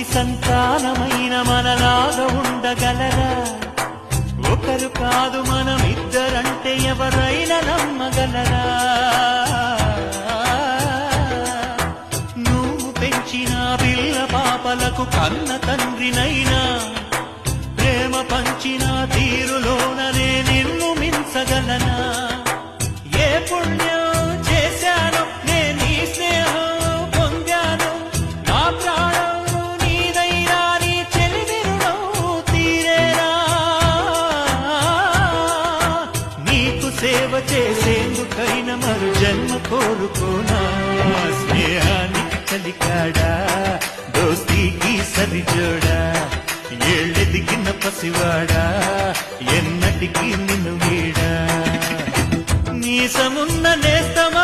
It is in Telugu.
ఒకరి సంతానమైన మనలాగా ఉండగలరా? ఒకరు కాదు మనం ఇద్దరంటే ఎవరైనా నమ్మగలరా? నువ్వు పెంచిన పిల్ల పాపలకు కన్న తండ్రినైనా ప్రేమ పంచిన తీరులోననే నిన్ను మించగలనా? ఏ పుణ్య సేవ చేసేందుకైనా మరు జన్మ కోరుకోనా? స్నేహానికి కలికాడా? దోస్తీకి సరిజోడా? ఏళ్ళెదిగిన పసివాడా? ఎన్నటికీ నిన్ను వీడా? నీసమున్న నేస్తమా